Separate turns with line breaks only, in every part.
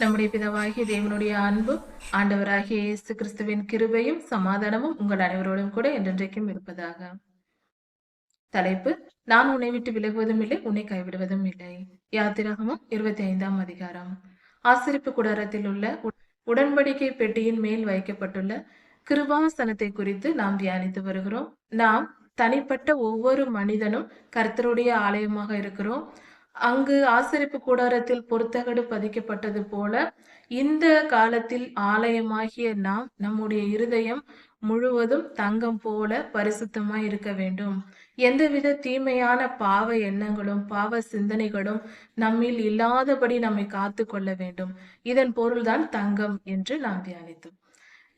நம்முடைய பிதவாகிய தேவனுடைய அன்பும் ஆண்டவராகிய இயேசு கிறிஸ்துவின் கிருபையும் சமாதானமும் உங்கள் அனைவரோடும் கூட என்றென்றைக்கும் இருப்பதாக. தலைப்பு நான் உன்னை விட்டு விலகுவதும் இல்லை உன்னை கைவிடுவதும் இல்லை. யாத்திரகமும் இருபத்தி ஐந்தாம் அதிகாரம். ஆசிரிப்பு குடாரத்தில் உள்ள உடன்படிக்கை பெட்டியின் மேல் வைக்கப்பட்டுள்ள கிருபாசனத்தை குறித்து நாம் தியானித்து வருகிறோம். நாம் தனிப்பட்ட ஒவ்வொரு மனிதனும் கர்த்தருடைய ஆலயமாக இருக்கிறோம். அங்கு ஆசரிப்பு கூடாரத்தில் பொறுத்தகடு பதிக்கப்பட்டது போல இந்த காலத்தில் ஆலயமாகிய நாம் நம்முடைய இருதயம் முழுவதும் தங்கம் போல பரிசுத்தமாய் இருக்க வேண்டும். எந்தவித தீமையான பாவ எண்ணங்களும் பாவ சிந்தனைகளும் நம்மில் இல்லாதபடி நம்மை காத்து கொள்ள வேண்டும். இதன் பொருள்தான் தங்கம் என்று நாம் தியானித்தோம்.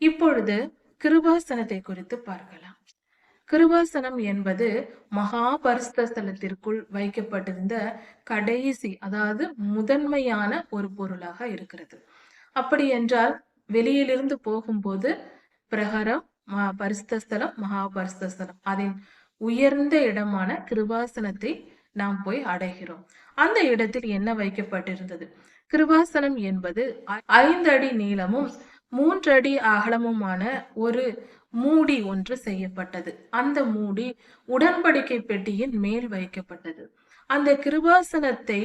இப்பொழுது கிருபாசனத்தை குறித்து பார்க்கலாம். கிருபாசனம் என்பது மகா வைக்கப்பட்டிருந்த கடைசி அதாவது முதன்மையான ஒரு பொருளாக இருக்கிறது. அப்படி என்றால் வெளியிலிருந்து போகும்போது பிரகரம் ம- பரிசுத்த மகா அதன் உயர்ந்த இடமான கிருபாசனத்தை நாம் போய் அடைகிறோம். அந்த இடத்தில் என்ன வைக்கப்பட்டிருந்தது? கிருபாசனம் என்பது ஐந்து அடி நீளமும் மூன்று அடி அகலமுமான ஒரு மூடி ஒன்று செய்யப்பட்டது. அந்த மூடி உடன்படிக்கை பெட்டியின் மேல் வைக்கப்பட்டது. அந்த கிருபாசனத்தை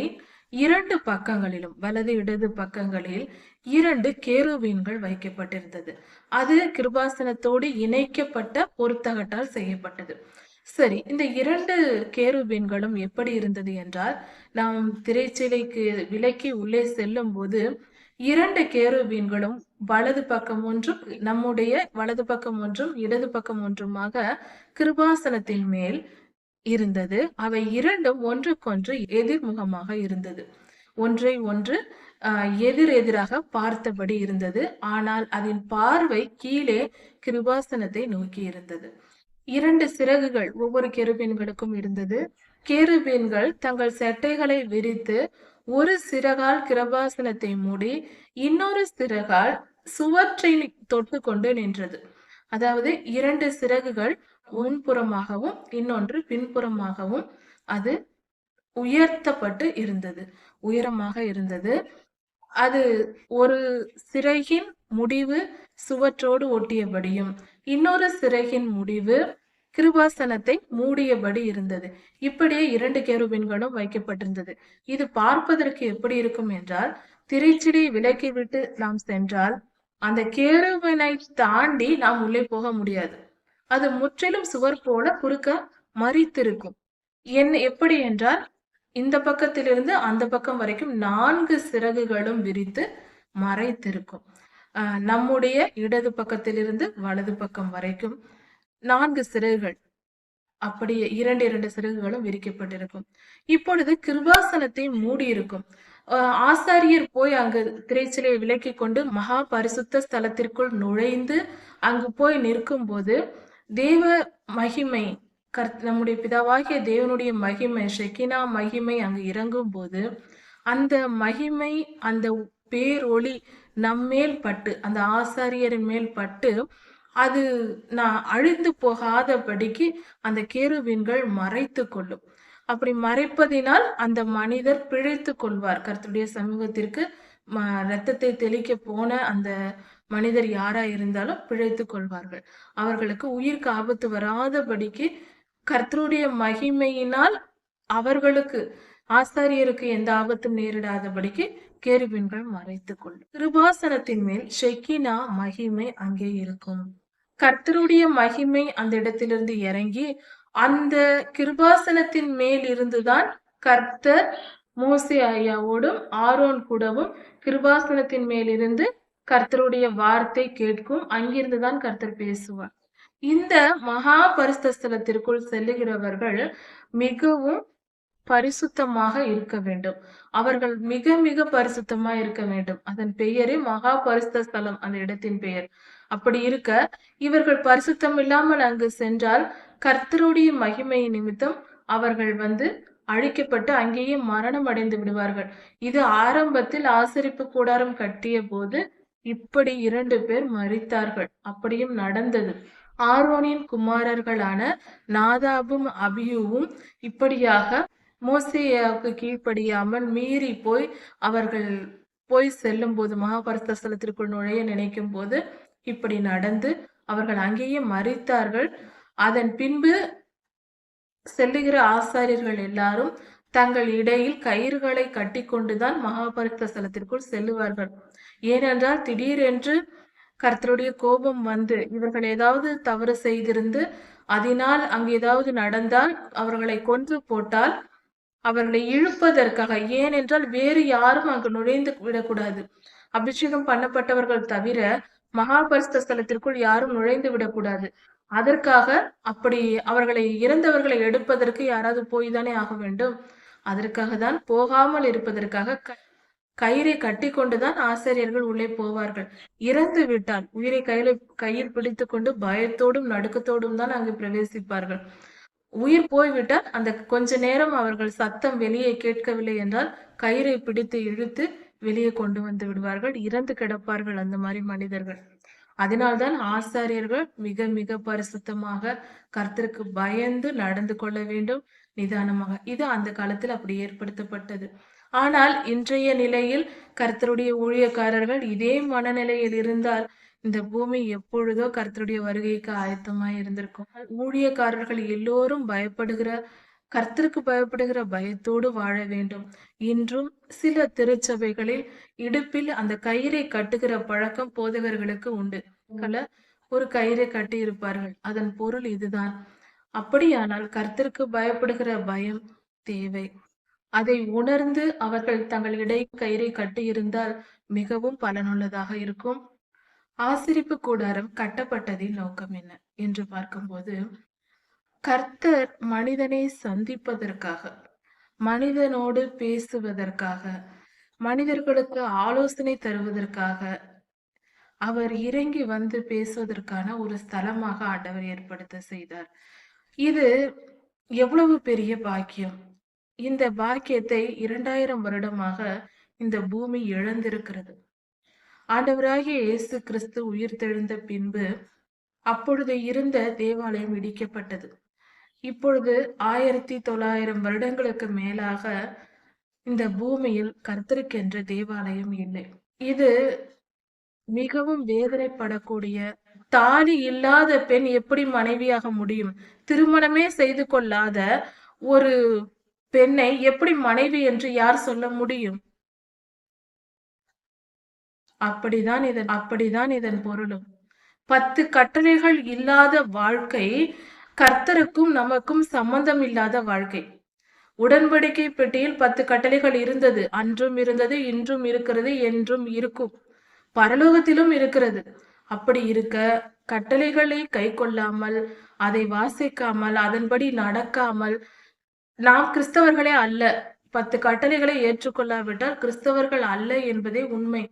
இரண்டு பக்கங்களிலும் வலது இடது பக்கங்களில் இரண்டு கேருவீன்கள் வைக்கப்பட்டிருந்தது. அது கிருபாசனத்தோடு இணைக்கப்பட்ட பொருத்தகட்டால் செய்யப்பட்டது. சரி இந்த இரண்டு கேருபீன்களும் எப்படி இருந்தது என்றால் நாம் திரைச்சிலைக்கு விலக்கி உள்ளே செல்லும் போது இரண்டு கேருபீன்களும் வலது பக்கம் ஒன்றும் நம்முடைய வலது பக்கம் ஒன்றும் இடது பக்கம் ஒன்றுமாக கிருபாசனத்தின் மேல் இருந்தது. அவை இரண்டும் ஒன்றுக்கொன்று எதிர்முகமாக இருந்தது. ஒன்றை ஒன்று ஆஹ், எதிர் எதிராக பார்த்தபடி இருந்தது. ஆனால் அதன் பார்வை கீழே கிருபாசனத்தை நோக்கி இருந்தது. இரண்டு சிறகுகள் ஒவ்வொரு கேருபீன்களுக்கும் இருந்தது. கேருபீன்கள் தங்கள் சட்டைகளை விரித்து ஒரு சிறகால் கிருபாசனத்தை மூடி இன்னொரு சிறகால் சுவற்றை தொட்டு கொண்டு நின்றது. அதாவது இரண்டு சிறகுகள் முன்புறமாகவும் இன்னொன்று பின்புறமாகவும் அது உயர்த்தப்பட்டு இருந்தது. உயரமாக இருந்தது. அது ஒரு சிறகின் முடிவு சுவற்றோடு ஒட்டியபடியும். இன்னொரு சிறகின் முடிவு கிருபாசனத்தை மூடியபடி இருந்தது. இப்படியே இரண்டு கேருபின்களும் வைக்கப்பட்டிருந்தது. இது பார்ப்பதற்கு எப்படி இருக்கும் என்றால் திரைச்சிடி விலக்கி விட்டு நாம் சென்றால் அந்த கேருவினை தாண்டி நாம் உள்ளே போக முடியாது. அது முற்றிலும் சுவர் போல குறுக்க மறித்திருக்கும். என்ன எப்படி என்றால் இந்த பக்கத்திலிருந்து அந்த பக்கம் வரைக்கும் நான்கு சிறகுகளும் விரித்து மறைத்திருக்கும். ஆஹ் நம்முடைய இடது பக்கத்திலிருந்து வலது பக்கம் வரைக்கும் நான்கு சிறகுகள். அப்படியே இரண்டு இரண்டு சிறகுகளும் விரிக்கப்பட்டிருக்கும். இப்பொழுது கிருபாசனத்தை மூடியிருக்கும். ஆசாரியர் போய் அங்கு திரைச்சிலையை விலக்கி கொண்டு மகா பரிசுத்த ஸ்தலத்திற்குள் நுழைந்து அங்கு போய் நிற்கும் போது தேவ மகிமை கர்த் நம்முடைய பிதாவாகிய தேவனுடைய மகிமை ஷெக்கினா மகிமை அங்கு இறங்கும் போது அந்த மகிமை அந்த பேரொளி நம்மேல் பட்டு அந்த ஆசாரியரின் மேல் பட்டு அது நான் அழிந்து போகாதபடிக்கு அந்த கேருபீன்கள் மறைத்து கொள்ளும். அப்படி மறைப்பதினால் அந்த மனிதர் பிழைத்து கொள்வார். கர்த்தருடைய சமூகத்திற்கு ம- ரத்தத்தை தெளிக்க போன அந்த மனிதர் யாரா இருந்தாலும் பிழைத்து கொள்வார்கள். அவர்களுக்கு உயிருக்கு ஆபத்து வராதபடிக்கு கர்த்தருடைய மகிமையினால் அவர்களுக்கு ஆசாரியருக்கு எந்த ஆபத்தும் நேரிடாதபடிக்கு கேருபின்கள் மறைத்து கொள்ளும். கிருபாசனத்தின் மேல் ஷெக்கினா மகிமை அங்கே இருக்கும். கர்த்தருடைய மகிமை அந்த இடத்திலிருந்து இறங்கி அந்த கிருபாசனத்தின் மேல் இருந்துதான் கர்த்தர் மோசி ஐயாவோடும் ஆரோன் கூடவும் கிருபாசனத்தின் மேலிருந்து கர்த்தருடைய வார்த்தை கேட்கும். அங்கிருந்துதான் கர்த்தர் பேசுவார். இந்த மகா பரிசுத்த செல்லுகிறவர்கள் மிகவும் பரிசுத்தமாக இருக்க வேண்டும். அவர்கள் மிக மிக பரிசுத்தமா இருக்க வேண்டும். அதன் பெயரே மகா பரிசுத்தலம் அந்த இடத்தின் பெயர். அப்படி இருக்க இவர்கள் பரிசுத்தம் இல்லாமல் அங்கு சென்றால் கர்த்தருடைய மகிமை நிமித்தம் அவர்கள் வந்து அழிக்கப்பட்டு அங்கேயே மரணம் அடைந்து விடுவார்கள். இது ஆரம்பத்தில் ஆசரிப்பு கூடாரம் கட்டிய போது இப்படி இரண்டு பேர் மறித்தார்கள் அப்படியும் நடந்தது. ஆரோனின் குமாரர்களான நாதாபும் அபியூவும் இப்படியாக மோசையாவுக்கு கீழ்ப்படியாமல் மீறி போய் அவர்கள் போய் செல்லும் போது மகாபரிசுத்த ஸ்தலத்திற்குள் நுழைய நினைக்கும் போது இப்படி நடந்து அவர்கள் அங்கேயே மறித்தார்கள் அதன் பின்பு செல்லுகிற ஆசாரியர்கள் எல்லாரும் தங்கள் இடையில் கயிறுகளை கட்டிக்கொண்டுதான் மகாபரிசுத்த ஸ்தலத்திற்குள் செல்லுவார்கள். ஏனென்றால் திடீரென்று கர்த்தருடைய கோபம் வந்து இவர்கள் ஏதாவது தவறு செய்திருந்து அதனால் அங்கு ஏதாவது நடந்தால் அவர்களை கொன்று போட்டால் அவர்களை இழுப்பதற்காக ஏனென்றால் வேறு யாரும் அங்கு நுழைந்து விடக்கூடாது. அபிஷேகம் பண்ணப்பட்டவர்கள் தவிர மகாபரிசுத்த ஸ்தலத்திற்குள் யாரும் நுழைந்து விடக்கூடாது. அதற்காக அப்படி அவர்களை இறந்தவர்களை எடுப்பதற்கு யாராவது போய் தானே ஆக வேண்டும். அதற்காக தான் போகாமல் இருப்பதற்காக க- கயிறை கட்டி கொண்டுதான் ஆசிரியர்கள் உள்ளே போவார்கள். இறந்து விட்டால் உயிரை கையில கையில் பிடித்து கொண்டு பயத்தோடும் நடுக்கத்தோடும் தான் அங்கு பிரவேசிப்பார்கள். உயிர் போய்விட்டால் அந்த கொஞ்ச நேரம் அவர்கள் சத்தம் வெளியே கேட்கவில்லை என்றால் கயிறை பிடித்து இழுத்து வெளியே கொண்டு வந்து விடுவார்கள். இறந்து கிடப்பார்கள் அந்த மாதிரி மனிதர்கள். அதனால்தான் ஆசாரியர்கள் மிக மிக பரிசுத்தமாக கர்த்தருக்கு பயந்து நடந்து கொள்ள வேண்டும். நிதானமாக. இது அந்த காலத்தில் அப்படி ஏற்படுத்தப்பட்டது. ஆனால் இன்றைய நிலையில் கர்த்தருடைய ஊழியக்காரர்கள் இதே மனநிலையில் இருந்தால் இந்த பூமி எப்பொழுதோ கர்த்தருடைய வருகைக்கு ஆயத்தமாய் இருந்திருக்கும். ஊழியக்காரர்கள் எல்லோரும் பயப்படுகிற கர்த்தருக்கு பயப்படுகிற பயத்தோடு வாழ வேண்டும். இன்றும் சில திருச்சபைகளில் இடுப்பில் அந்த கயிறை கட்டுகிற பழக்கம் போதகர்களுக்கு உண்டு. கல ஒரு கயிறை கட்டி இருப்பார்கள் அதன் பொருள் இதுதான். அப்படியானால் கர்த்தருக்கு பயப்படுகிற பயம் தேவை. அதை உணர்ந்து அவர்கள் தங்கள் இடை கயிறை கட்டியிருந்தால் மிகவும் பலனுள்ளதாக இருக்கும். ஆசிரிப்பு கூடாரம் கட்டப்பட்டதின் நோக்கம் என்ன? என்று பார்க்கும்போது கர்த்தர் மனிதனை சந்திப்பதற்காக மனிதனோடு பேசுவதற்காக மனிதர்களுக்கு ஆலோசனை தருவதற்காக அவர் இறங்கி வந்து பேசுவதற்கான ஒரு ஸ்தலமாக ஆண்டவர் ஏற்படுத்த செய்தார். இது எவ்வளவு பெரிய பாக்கியம்? இந்த பாக்கியத்தை இரண்டாயிரம் வருடமாக இந்த பூமி இழந்திருக்கிறது. ஆண்டவராகிய இயேசு கிறிஸ்து உயிர் தெழுந்த பின்பு அப்பொழுது இருந்த தேவாலயம் இடிக்கப்பட்டது. இப்பொழுது ஆயிரத்தி தொள்ளாயிரம் வருடங்களுக்கு மேலாக இந்த பூமியில் கர்த்தருக்கென்ற தேவாலயம் இல்லை. இது மிகவும் வேதனைப்படக்கூடிய தாலி இல்லாத பெண் எப்படி மனைவியாக முடியும்? திருமணமே செய்து கொள்ளாத ஒரு பெண்ணை எப்படி மனைவி என்று யார் சொல்ல முடியும்? அப்படிதான் இதன் அப்படிதான் இதன் பொருளும். பத்து கட்டளைகள் இல்லாத வாழ்க்கை கர்த்தருக்கும் நமக்கும் சம்பந்தம் இல்லாத வாழ்க்கை. உடன்படிக்கை பெட்டியில் பத்து கட்டளைகள் இருந்தது. அன்றும் இருந்தது இன்றும் இருக்கிறது என்றும் இருக்கும். பரலோகத்திலும் இருக்கிறது. அப்படி இருக்க கட்டளைகளை கை கொள்ளாமல் அதை வாசிக்காமல் அதன்படி நடக்காமல் நாம் கிறிஸ்தவர்களே அல்ல. பத்து கட்டளைகளை ஏற்றுக்கொள்ளாவிட்டால் கிறிஸ்தவர்கள் அல்ல என்பதே உண்மை.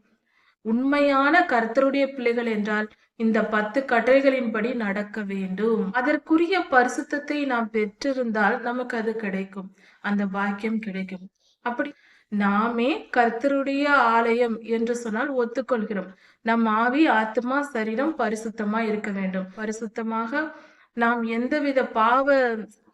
உண்மையான கர்த்தருடைய பிள்ளைகள் என்றால் இந்த பத்து கட்டளைகளின்படி நடக்க வேண்டும். அதற்குரிய பரிசுத்தத்தை நாம் பெற்றிருந்தால் நமக்கு அது கிடைக்கும். அந்த பாக்கியம் கிடைக்கும். அப்படி நாமே கர்த்தருடைய ஆலயம் என்று சொன்னால் ஒத்துக்கொள்கிறோம். நம் ஆவி ஆத்மா சரீரம் பரிசுத்தமா இருக்க வேண்டும். பரிசுத்தமாக நாம் எந்தவித பாவ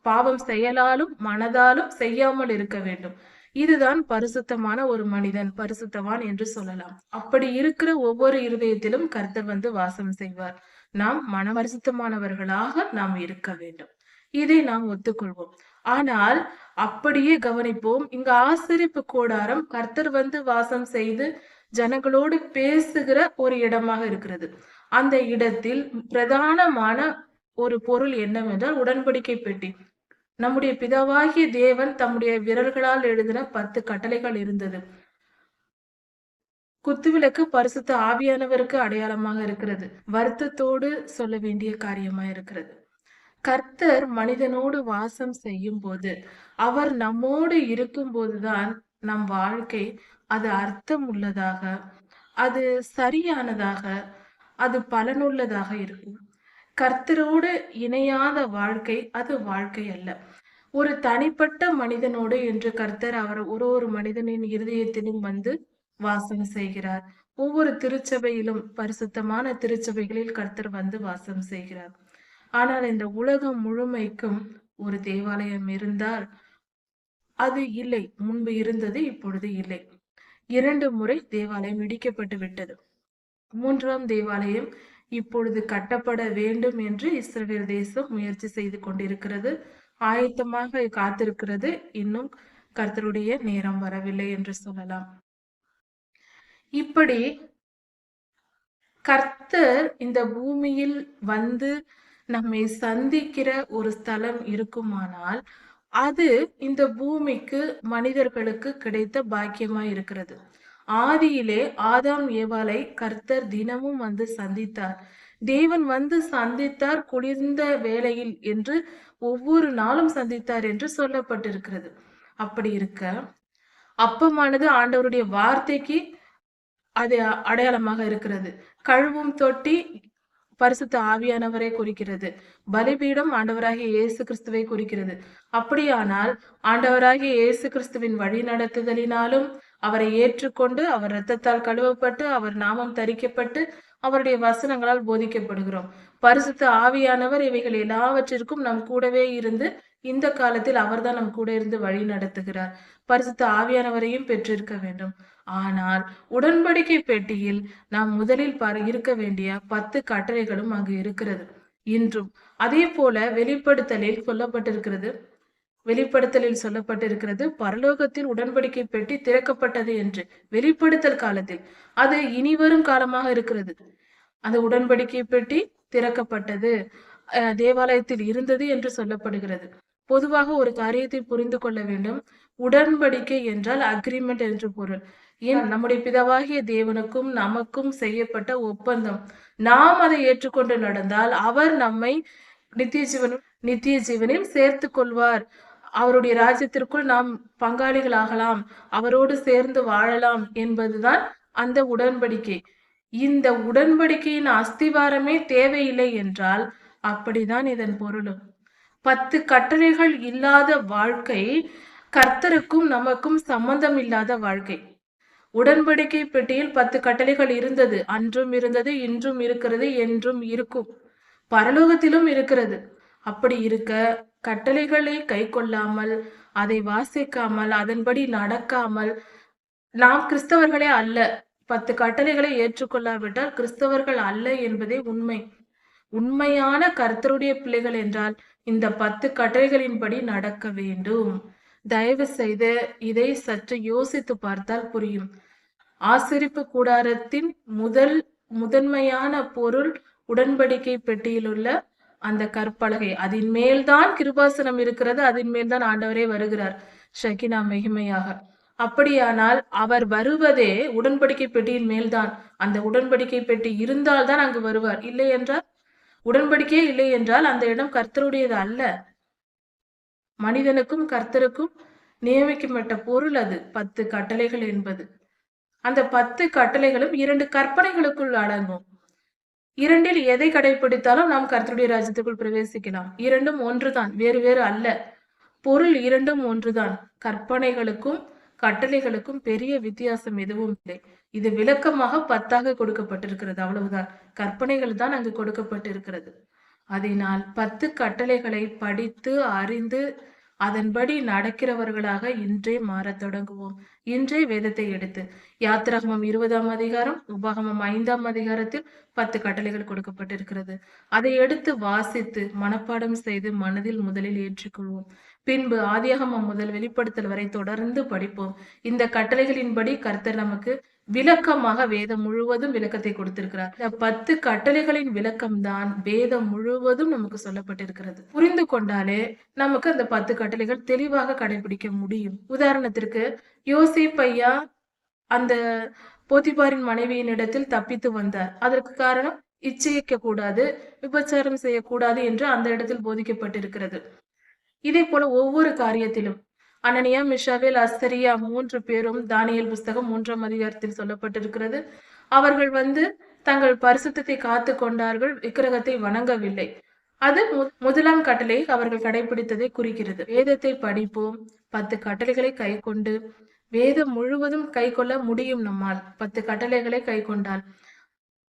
பாவம் செயலாலும் மனதாலும் செய்யாமல் இருக்க வேண்டும். இதுதான் பரிசுத்தமான ஒரு மனிதன் பரிசுத்தவான் என்று சொல்லலாம். அப்படி இருக்கிற ஒவ்வொரு இருதயத்திலும் கர்த்தர் வந்து வாசம் செய்வார். நாம் மன பரிசுத்தமானவர்களாக நாம் இருக்க வேண்டும். இதை நாம் ஒத்துக்கொள்வோம். ஆனால் அப்படியே கவனிப்போம் இங்க ஆசிரிப்பு கூடாரம் கர்த்தர் வந்து வாசம் செய்து ஜனங்களோடு பேசுகிற ஒரு இடமாக இருக்கிறது. அந்த இடத்தில் பிரதானமான ஒரு பொருள் என்னவென்றால் உடன்படிக்கை பெட்டி நம்முடைய பிதாவாகிய தேவன் தம்முடைய விரல்களால் எழுதின பத்து கட்டளைகள் இருந்தது. குத்துவிளக்கு பரிசுத்த ஆவியானவருக்கு அடையாளமாக இருக்கிறது. வருத்தத்தோடு சொல்ல வேண்டிய காரியமா இருக்கிறது. கர்த்தர் மனிதனோடு வாசம் செய்யும் போது அவர் நம்மோடு இருக்கும் போதுதான் நம் வாழ்க்கை அது அர்த்தம் உள்ளதாக அது சரியானதாக அது பலனுள்ளதாக இருக்கும். கர்த்தரோடு இணையாத வாழ்க்கை அது வாழ்க்கை அல்ல. ஒரு தனிப்பட்ட மனிதனோடு என்று கர்த்தர் அவர் ஒரு ஒரு மனிதனின் இருதயத்திலும் வந்து வாசம் செய்கிறார். ஒவ்வொரு திருச்சபையிலும் பரிசுத்தமான திருச்சபைகளில் கர்த்தர் வந்து வாசம் செய்கிறார். ஆனால் இந்த உலகம் முழுமைக்கும் ஒரு தேவாலயம் இருந்தால் அது இல்லை முன்பு இருந்தது இப்பொழுது இல்லை. இரண்டு முறை தேவாலயம் இடிக்கப்பட்டு விட்டது. மூன்றாம் தேவாலயம் இப்பொழுது கட்டப்பட வேண்டும் என்று இஸ்ரேல் தேசம் முயற்சி செய்து கொண்டிருக்கிறது. ஆயத்தமாக காத்திருக்கிறது. இன்னும் கர்த்தருடைய நேரம் வரவில்லை என்று சொல்லலாம். இப்படி கர்த்தர் இந்த பூமியில் வந்து நம்மை சந்திக்கிற ஒரு ஸ்தலம் இருக்குமானால் அது இந்த பூமிக்கு மனிதர்களுக்கு கிடைத்த பாக்கியமா இருக்கிறது ஆதியிலே ஆதாம் ஏவாளை கர்த்தர் தினமும் வந்து சந்தித்தார். தேவன் வந்து சந்தித்தார் குளிர்ந்த வேளையில் என்று ஒவ்வொரு நாளும் சந்தித்தார் என்று சொல்லப்பட்டிருக்கிறது. அப்படி இருக்க அப்பமானது ஆண்டவருடைய வார்த்தைக்கு அது அடையாளமாக இருக்கிறது. கழுவும் தொட்டி பரிசுத்த ஆவியானவரை குறிக்கிறது. பலிபீடம் ஆண்டவராகிய இயேசு கிறிஸ்துவை குறிக்கிறது. அப்படியானால் ஆண்டவராகிய இயேசு கிறிஸ்துவின் வழி நடத்துதலினாலும் அவரை ஏற்றுக்கொண்டு அவர் இரத்தத்தால் கழுவப்பட்டு அவர் நாமம் தரிக்கப்பட்டு அவருடைய வசனங்களால் போதிக்கப்படுகிறோம். பரிசுத்த ஆவியானவர் இவைகள் எல்லாவற்றிற்கும் நம் கூடவே இருந்து இந்த காலத்தில் அவர்தான் நம் கூட இருந்து வழி நடத்துகிறார். பரிசுத்த ஆவியானவரையும் பெற்றிருக்க வேண்டும். ஆனால் உடன்படிக்கை பெட்டியில் நாம் முதலில் இருக்க வேண்டிய பத்து கட்டளைகளும் அங்கு இருக்கிறது. இன்றும் அதே போல வெளிப்படுத்தலில் சொல்லப்பட்டிருக்கிறது. வெளிப்படுத்தலில் சொல்லப்பட்டிருக்கிறது பரலோகத்தில் உடன்படிக்கை பெட்டி திறக்கப்பட்டது என்று. வெளிப்படுத்தல் காலத்தில். அது இனிவரும் காலமாக இருக்கிறது. அந்த உடன்படிக்கை பெட்டி திறக்கப்பட்டது. தேவாலயத்தில் இருந்தது என்று சொல்லப்படுகிறது. பொதுவாக ஒரு காரியத்தை புரிந்து கொள்ள வேண்டும். உடன்படிக்கை என்றால் அக்ரிமெண்ட் என்று பொருள். ஏன்? நம்முடைய பிதாவாகிய தேவனுக்கும் நமக்கும் செய்யப்பட்ட ஒப்பந்தம். நாம் அதை ஏற்றுக்கொண்டு நடந்தால் அவர் நம்மை நித்திய ஜீவனும் நித்திய ஜீவனில் சேர்த்து கொள்வார். அவருடைய ராஜ்யத்திற்குள் நாம் பங்காளிகள் ஆகலாம் அவரோடு சேர்ந்து வாழலாம் என்பதுதான் அந்த உடன்படிக்கை. இந்த உடன்படிக்கையின் அஸ்திவாரமே தேவையில்லை என்றால் அப்படிதான் இதன் பொருளும். பத்து கட்டளைகள் இல்லாத வாழ்க்கை கர்த்தருக்கும் நமக்கும் சம்பந்தம் இல்லாத வாழ்க்கை. உடன்படிக்கை பெட்டியில் பத்து கட்டளைகள் இருந்தது. அன்றும் இருந்தது இன்றும் இருக்கிறது என்றும் இருக்கும். பரலோகத்திலும் இருக்கிறது. அப்படி இருக்க கட்டளைகளை கை கொள்ளாமல் அதை வாசிக்காமல் அதன்படி நடக்காமல் நாம் கிறிஸ்தவர்களே அல்ல. பத்து கட்டளைகளை ஏற்றுக்கொள்ளாவிட்டால் கிறிஸ்தவர்கள் அல்ல என்பதே உண்மை. உண்மையான கர்த்தருடைய பிள்ளைகள் என்றால் இந்த பத்து கட்டளைகளின்படி நடக்க வேண்டும். தயவு செய்து இதை சற்று யோசித்து பார்த்தால் புரியும். ஆசிரிப்பு கூடாரத்தின் முதல் முதன்மையான பொருள் உடன்படிக்கை பெட்டியில் உள்ள அந்த கற்பலகை. அதன் மேல்தான் கிருபாசனம் இருக்கிறது அதன் மேல்தான் ஆண்டவரே வருகிறார் ஷகினா மகிமையாக. அப்படியானால் அவர் வருவதே உடன்படிக்கை பெட்டியின் மேல்தான். அந்த உடன்படிக்கை பெட்டி இருந்தால்தான் அங்கு வருவார். இல்லை என்றால்? உடன்படிக்கையே இல்லை என்றால் அந்த இடம் கர்த்தருடையது அல்ல. மனிதனுக்கும் கர்த்தருக்கும் நியமிக்கப்பட்ட பொருள் அது பத்து கட்டளைகள் என்பது. அந்த பத்து கட்டளைகளும் இரண்டு கற்பனைகளுக்குள் அடங்கும். இரண்டில் எதை கடைபிடித்தாலும் நாம் கர்த்தருடைய ராஜ்யத்துக்குள் பிரவேசிக்கலாம். இரண்டும் ஒன்றுதான் வேறு வேறு அல்ல. பொருள் இரண்டும் ஒன்றுதான். கற்பனைகளுக்கும் கட்டளைகளுக்கும் பெரிய வித்தியாசம் எதுவும் இல்லை. இது விளக்கமாக பத்தாக கொடுக்கப்பட்டிருக்கிறது. அவ்வளவுதான். கற்பனைகள் தான் அங்கு கொடுக்கப்பட்டிருக்கிறது. அதனால் பத்து கட்டளைகளை படித்து அறிந்து அதன்படி நடக்கிறவர்களாக இன்றே மாறத் தொடங்குவோம். இன்றே வேதத்தை எடுத்து யாத்திராகமம் இருபதாம் அதிகாரம் உபாகமம் ஐந்தாம் அதிகாரத்தில் பத்து கட்டளைகள் கொடுக்கப்பட்டிருக்கிறது. அதை எடுத்து வாசித்து மனப்பாடம் செய்து மனதில் முதலில் ஏற்றுக்கொள்வோம். பின்பு ஆதியாகமம் முதல் வெளிப்படுத்தல் வரை தொடர்ந்து படிப்போம். இந்த கட்டளைகளின்படி கர்த்தர் நமக்கு விளக்கமாக வேதம் முழுவதும் விளக்கத்தை கொடுத்திருக்கிறார். இந்த பத்து கட்டளைகளின் விளக்கம் தான் வேதம் முழுவதும் நமக்கு சொல்லப்பட்டிருக்கிறது. புரிந்து கொண்டாலே நமக்கு அந்த பத்து கட்டளைகள் தெளிவாக கடைபிடிக்க முடியும். உதாரணத்திற்கு யோசிப் ஐயா அந்த போத்திபாரின் மனைவியின் இடத்தில் தப்பித்து வந்தார். அதற்கு காரணம் இச்சைக்க கூடாது விபச்சாரம் செய்யக்கூடாது என்று அந்த இடத்தில் போதிக்கப்பட்டிருக்கிறது. இதே போல ஒவ்வொரு காரியத்திலும் அனனியா மிஷாவேல் அஸ்தரியா மூன்று பேரும் தானியல் புஸ்தகம் மூன்றாம் அதிகாரத்தில் சொல்லப்பட்டிருக்கிறது. அவர்கள் வந்து தங்கள் பரிசுத்தத்தை காத்து கொண்டார்கள் விக்கிரகத்தை வணங்கவில்லை. அது முதலாம் கட்டளை அவர்கள் கடைபிடித்ததை குறிக்கிறது. வேதத்தை படிப்போம். பத்து கட்டளைகளை கை கொண்டு வேதம் முழுவதும் கை கொள்ள முடியும் நம்மால். பத்து கட்டளைகளை கை கொண்டால்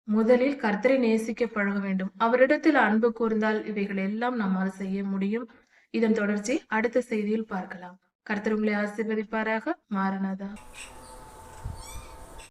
முதலில் கர்த்தரை நேசிக்க பழக வேண்டும். அவரிடத்தில் அன்பு கூர்ந்தால் இவைகள் எல்லாம் நம்மால் செய்ய முடியும். இதன் தொடர்ச்சி அடுத்த செய்தியில் பார்க்கலாம். கர்த்தர் உங்களை ஆசீர்வதிப்பாராக. மாறனாதா.